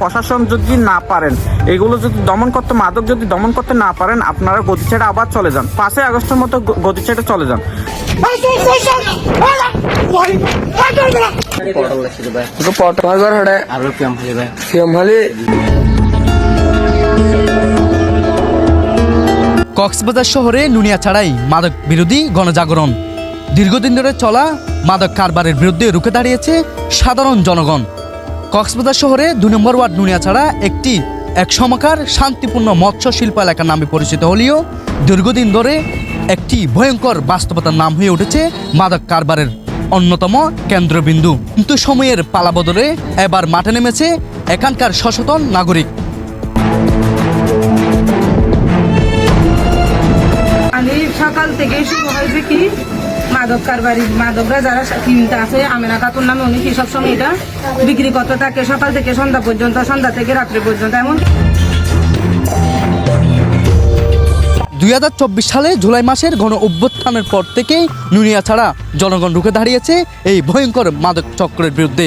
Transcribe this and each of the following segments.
প্রশাসন যদি না পারেন এগুলো যদি দমন করতে মাদক যদি দমন করতে না পারেন আপনারা গতি ছেড়ে আবার চলে যান। পাঁচই আগস্টের মতো গতি ছেড়ে চলে যান। কক্সবাজার শহরে নুনিয়া ছাড়াই মাদক বিরোধী গণজাগরণ। দীর্ঘদিন ধরে চলা মাদক কারবারের বিরুদ্ধে রুখে দাঁড়িয়েছে সাধারণ জনগণ। কক্সবাজার শহরে দুই নম্বর ওয়ার্ড নুনিয়া ছাড়া একটি এক সমকার শান্তিপূর্ণ মৎস্য শিল্প এলাকার নামে পরিচিত হলেও দীর্ঘদিন ধরে একটি ভয়ঙ্কর বাস্তবতার নাম হয়ে উঠেছে মাদক কারবারের অন্যতম কেন্দ্রবিন্দু। কিন্তু সময়ের পালাবদলে এবার মাঠে নেমেছে এখানকার সচেতন নাগরিক। সকাল থেকে শুরু হয়েছে কি মাদক কারবারি মাদকরা যারা কিনতে আছে আমেনা খাতুন নামে উনি কি সবসময় এটা বিক্রি করতে থাকে সকাল থেকে সন্ধ্যা পর্যন্ত সন্ধ্যা থেকে রাত্রি পর্যন্ত এমন দুই হাজার চব্বিশ সালে জুলাই মাসের গণ অভ্যুত্থানের পর থেকে নুনিয়া ছাড়া জনগণ রুখে দাঁড়িয়েছে এই ভয়ঙ্কর মাদক চক্রের বিরুদ্ধে।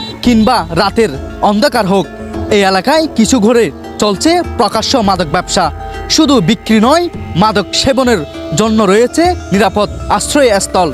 কিংবা রাতের অন্ধকার হোক, এই এলাকায় কিছু ঘরে চলছে প্রকাশ্য মাদক ব্যবসা। শুধু বিক্রি নয়, মাদক সেবনের জন্য রয়েছে নিরাপদ আশ্রয়স্থল।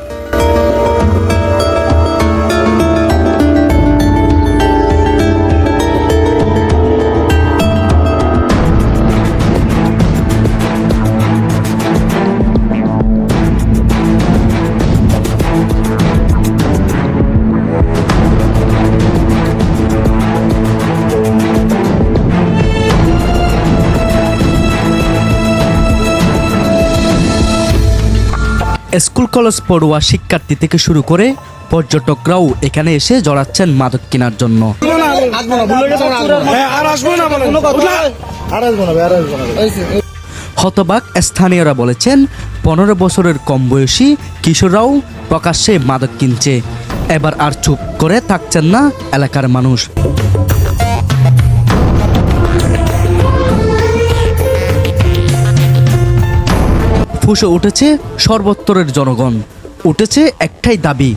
স্কুল কলেজ পড়ুয়া শিক্ষার্থী থেকে শুরু করে পর্যটকরাও এখানে এসে জড়াচ্ছেন মাদক কেনার জন্য। হতবাক স্থানীয়রা বলেছেন, পনেরো বছরের কম বয়সী কিশোররাও প্রকাশ্যে মাদক কিনছে। এবার আর চুপ করে থাকছেন না এলাকার মানুষ। ফুসে উঠেছে সর্বত্তরের জনগণ। উঠেছে একটাই দাবি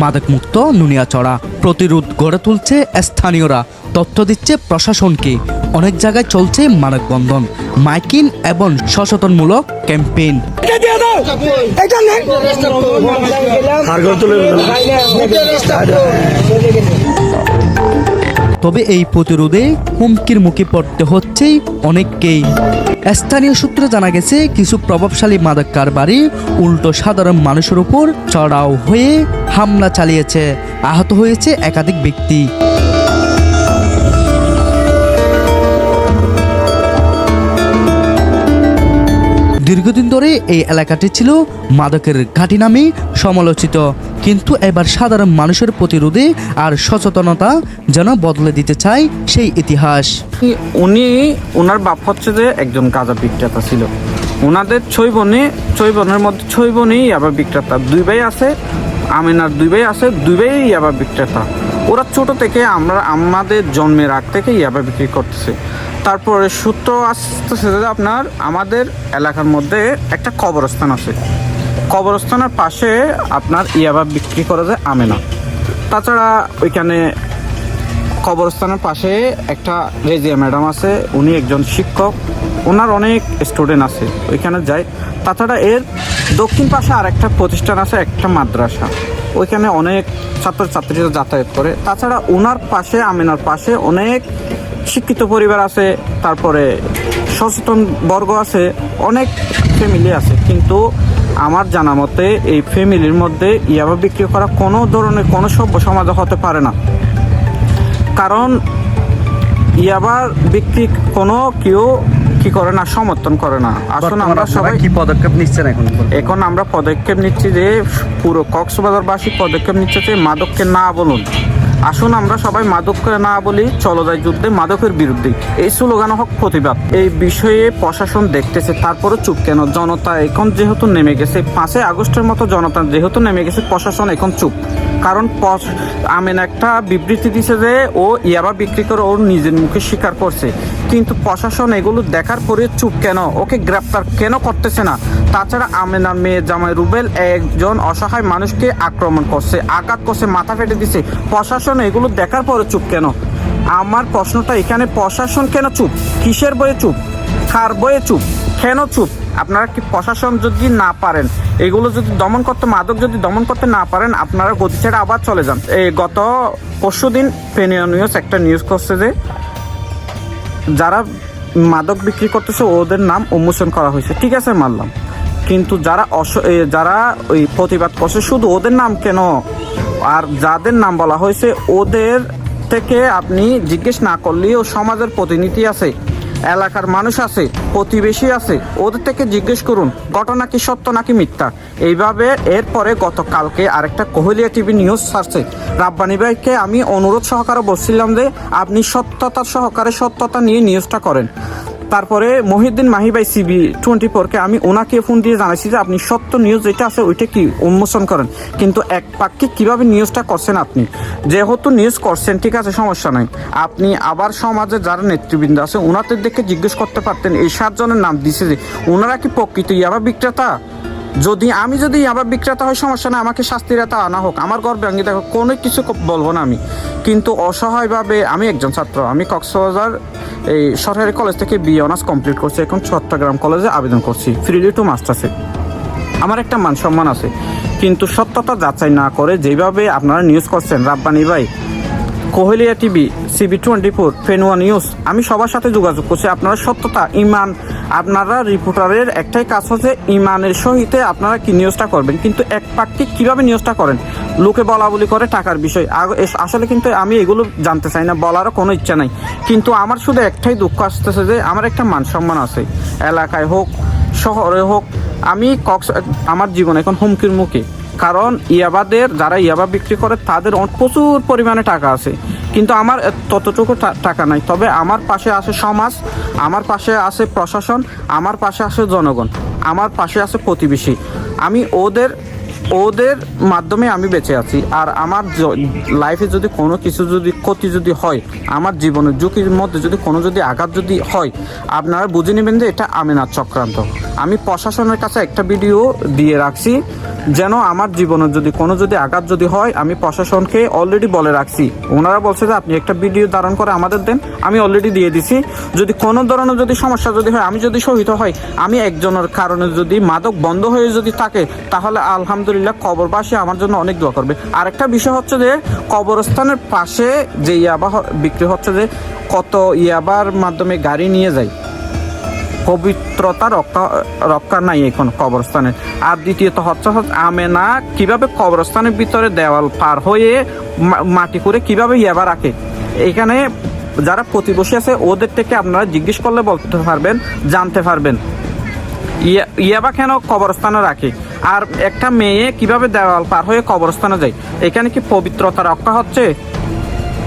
মাদকমুক্ত নুনিয়াচড়া প্রতিরোধ গড়ে তুলছে স্থানীয়রা তথ্য দিচ্ছে প্রশাসনকে। অনেক জায়গায় চলছে মানববন্ধন মাইকিং এবং সচেতনমূলক ক্যাম্পেইন। তবে এই প্রতিরোধে হুমকির মুখে পড়তে হচ্ছেই অনেককেই। স্থানীয় সূত্রে জানা গেছে, কিছু প্রভাবশালী মাদক কারবারি উল্টো সাধারণ মানুষের উপর চড়াও হয়ে হামলা চালিয়েছে। আহত হয়েছে একাধিক ব্যক্তি। দীর্ঘদিন ধরে এই এলাকাটি ছিল মাদকের ঘাঁটি নামে সমালোচিত। কিন্তু এবার সাধারণ মানুষের প্রতিরোধে আর সচেতনতা যেন বদলে দিতে চায় সেই ইতিহাস। উনি ওনার বাপ হচ্ছে যে একজন গাঁজা বিক্রেতা ছিল। ওনাদের ছয় বোনে, ছয় বোনের মধ্যে ছয় বোনেই আবার বিক্রেতা। দুই ভাই আছে, আমিনার দুই ভাই আছে, দুই ভাই ইয়াবা বিক্রেতা। ওরা ছোট থেকে আমরা, আমাদের জন্মের আগ থেকে ইয়াবা বিক্রি করতেছে। তারপরে সূত্র আসতেছে আপনার, আমাদের এলাকার মধ্যে একটা কবরস্থান আছে। কবরস্থানের পাশে আপনার ইয়াবা বিক্রি করা যায় আমেনা। তাছাড়া ওইখানে কবরস্থানের পাশে একটা রেজিয়া ম্যাডাম আছে, উনি একজন শিক্ষক, ওনার অনেক স্টুডেন্ট আছে ওইখানে যায়। তাছাড়া এর দক্ষিণ পাশে আর একটা প্রতিষ্ঠান আছে, একটা মাদ্রাসা। ওইখানে অনেক ছাত্রছাত্রীরা যাতায়াত করে। তাছাড়া ওনার পাশে, আমিনার পাশে অনেক শিক্ষিত পরিবার আছে, তারপরে সচেতন বর্গ আছে অনেক ফ্যামিলি আছে কিন্তু আমার জানা মতে এই ফ্যামিলির মধ্যে ইয়াবা বিক্রি করা কোনো ধরনের কোনো সভ্য সমাজে হতে পারে না। কারণ ইয়াবার বিক্রি কোনো কেউ কি করে না সমর্থন করে না। আসুন আমরা সবাই কি পদক্ষেপ নিচ্ছেন এখন এখন আমরা পদক্ষেপ নিচ্ছি যে পুরো কক্সবাজারবাসী পদক্ষেপ নিচ্ছে যে মাদককে না বলুন। আসুন আমরা সবাই মাদককে না বলি, চলো যাই যুদ্ধে, মাদকের বিরুদ্ধে। এই স্লোগান হোক, প্রতিবাদ। এই বিষয়ে প্রশাসন দেখতেছে তারপরে চুপ কেন? জনতা এখন যেহেতু নেমে গেছে, পাঁচই আগস্টের মতো জনতা যেহেতু নেমে গেছে, প্রশাসন এখন চুপ। কারণ আমেন একটা বিবৃতি দিছে যে, ও ইয়াবা বিক্রি করে ওর নিজের মুখে স্বীকার করছে। কিন্তু প্রশাসন এগুলো দেখার পরে চুপ কেন? ওকে গ্রেপ্তার কেন করতেছে না? তাছাড়া আমেনার মেয়ে জামাই রুবেল একজন অসহায় মানুষকে আক্রমণ করছে, আঘাত করছে, মাথা ফেটে দিছে। প্রশাসন এগুলো দেখার পরে চুপ কেন? আমার প্রশ্নটা এখানে, প্রশাসন কেন চুপ? কিসের বয়ে চুপ? কার বয়ে চুপ? কেন চুপ? আপনারা কি প্রশাসন যদি না পারেন, এগুলো যদি দমন করতে, মাদক যদি দমন করতে না পারেন, আপনারা গতি ছেড়ে আবার চলে যান। এই গত পরশু দিন নিউজ একটা নিউজ করছে যে, যারা মাদক বিক্রি করতেছে, ওদের নাম উন্মোচন করা হয়েছে। ঠিক আছে, মানলাম। কিন্তু যারা অস যারা ওই প্রতিবাদ করছে, শুধু ওদের নাম কেন? আর যাদের নাম বলা হয়েছে, ওদের থেকে আপনি জিজ্ঞেস না করলেও সমাজের প্রতিনিধি আছে, এলাকার মানুষ আছে, প্রতিবেশী আছে, ওদের থেকে জিজ্ঞেস করুন, ঘটনা কি সত্য নাকি মিথ্যা? এইভাবে এরপরে গতকালকে আরেকটা কোহলিয়া টিভি নিউজ ছাড়ছে। রাব্বানি ভাইকে আমি অনুরোধ সহকারে বলছিলাম যে, আপনি সত্যতার সহকারে সত্যতা নিয়ে নিউজটা করেন। তারপরে মহিউদ্দিন মাহি ভাই সিবি টোয়েন্টি ফোরকে আমি ওনাকে ফোন দিয়ে জানাইছি যে আপনি সত্য নিউজ যেটা আছে ওইটা কি উন্মোচন করেন। কিন্তু এক পাক্ষে কীভাবে নিউজটা করছেন আপনি? যেহেতু নিউজ করছেন, ঠিক আছে, সমস্যা নাই। আপনি আবার সমাজে যারা নেতৃবৃন্দ আছে, ওনাদের দেখে জিজ্ঞেস করতে পারতেন, এই সাতজনের নাম দিছে যে, ওনারা কি প্রকৃত ইয়াবা বিক্রেতা? যদি আমি যদি আবার বিক্রেতা হয় সমস্যা না আমাকে শাস্তির এত আনা হোক। আমার গর্বে দেখো কোনো কিছু বলব না আমি। কিন্তু অসহায়ভাবে আমি একজন ছাত্র। আমি কক্সবাজার এই সরকারি কলেজ থেকে বি অনার্স কমপ্লিট করছি, এখন চট্টগ্রাম কলেজে আবেদন করছি। ফ্রিলি টু মাস্টার্সে আমার একটা মান সম্মান আছে, কিন্তু সত্যতা যাচাই না করে যেভাবে আপনারা নিউজ করছেন, রাব্বানি ভাই Kohlia TV, CB twenty four ফেনুয়া news. আমি সবার সাথে যোগাযোগ করছি। আপনারা সত্যতা, ইমান, আপনারা রিপোর্টারের একটাই কাজ হচ্ছে ইমানের সহিতে আপনারা কি নিউজটা করবেন। কিন্তু এক পাক্ষিক কীভাবে নিউজটা করেন? লোকে বলা বলি করে টাকার বিষয়। আসলে কিন্তু আমি এগুলো জানতে চাই না, বলারও কোনো ইচ্ছা নাই। কিন্তু আমার শুধু একটাই দুঃখ আসতেছে যে আমার একটা মান সম্মান আছে। এলাকায় হোক, শহরে হোক, আমি কক্স, আমার জীবন এখন হুমকির মুখে। কারণ ইয়াবাদের যারা ইয়াবা বিক্রি করে, তাদের প্রচুর পরিমাণে টাকা আছে। কিন্তু আমার ততটুকু টাকা নাই। তবে আমার পাশে আছে সমাজ, আমার পাশে আছে প্রশাসন, আমার পাশে আছে জনগণ, আমার পাশে আছে প্রতিবেশী। আমি ওদের ওদের মাধ্যমে আমি বেঁচে আছি। আর আমার লাইফে যদি কোনো কিছু যদি ক্ষতি যদি হয়, আমার জীবনের ঝুঁকির মধ্যে যদি কোনো যদি আঘাত যদি হয়, আপনারা বুঝে নেবেন যে এটা আমিনার চক্রান্ত। আমি প্রশাসনের কাছে একটা ভিডিও দিয়ে রাখছি, যেন আমার জীবনের যদি কোনো যদি আঘাত যদি হয়, আমি প্রশাসনকে অলরেডি বলে রাখছি। ওনারা বলছে যে, আপনি একটা ভিডিও ধারণ করে আমাদের দেন, আমি অলরেডি দিয়ে দিছি। যদি কোনো ধরনের যদি সমস্যা যদি হয়, আমি যদি শহীদ হই, আমি একজনের কারণে যদি মাদক বন্ধ হয়ে যদি থাকে, তাহলে আলহামদুলিল্লাহ কবরবাসী আমার জন্য অনেক দোয়া করবে। আরেকটা বিষয় হচ্ছে যে, কবরস্থানের পাশে যে ইয়াবা বিক্রি হচ্ছে যে, কত ইয়াবার মাধ্যমে গাড়ি নিয়ে যায় পবিত্রতা রক্ষা রক্ষা নাই এখন কবরস্থানে আর দ্বিতীয়ত হচ্ছে আমেনা কীভাবে কবরস্থানের ভিতরে দেওয়াল পার হয়ে মাটি করে কীভাবে ইয়াবা রাখে। এখানে যারা প্রতিবেশী আছে, ওদের থেকে আপনারা জিজ্ঞেস করলে বলতে পারবেন, জানতে পারবেন। ইয়া- ইয়াবা কেন কবরস্থানে রাখে? আর একটা মেয়ে কীভাবে দেওয়াল পার হয়ে কবরস্থানে যায়? এখানে কি পবিত্রতা রক্ষা হচ্ছে?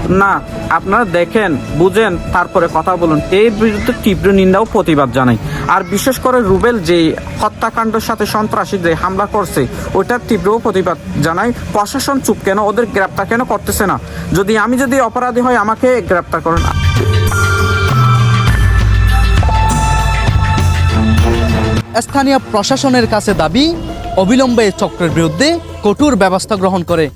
না, আপনারা দেখেন, বুঝেন, তারপরে কথা বলুন। এই বিরুদ্ধে তীব্র নিন্দা ও প্রতিবাদ জানাই। আর বিশেষ করে রুবেল যে হত্যাকাণ্ডের সাথে সন্ত্রাসী যে হামলা করছে, ওটার তীব্র প্রতিবাদ জানাই। প্রশাসন চুপ কেন? ওদের গ্রেপ্তার কেন করতেছে না? যদি আমি যদি অপরাধী হয় আমাকে গ্রেপ্তার করেন। স্থানীয় প্রশাসনের কাছে দাবি অবিলম্বে চক্রের বিরুদ্ধে কঠোর ব্যবস্থা গ্রহণ করে।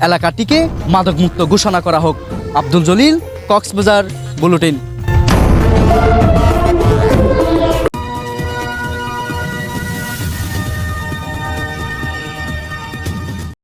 এলাকাটিকে মাদকমুক্ত ঘোষণা করা হোক। আব্দুল জলিল, কক্সবাজার, বুলেটিন।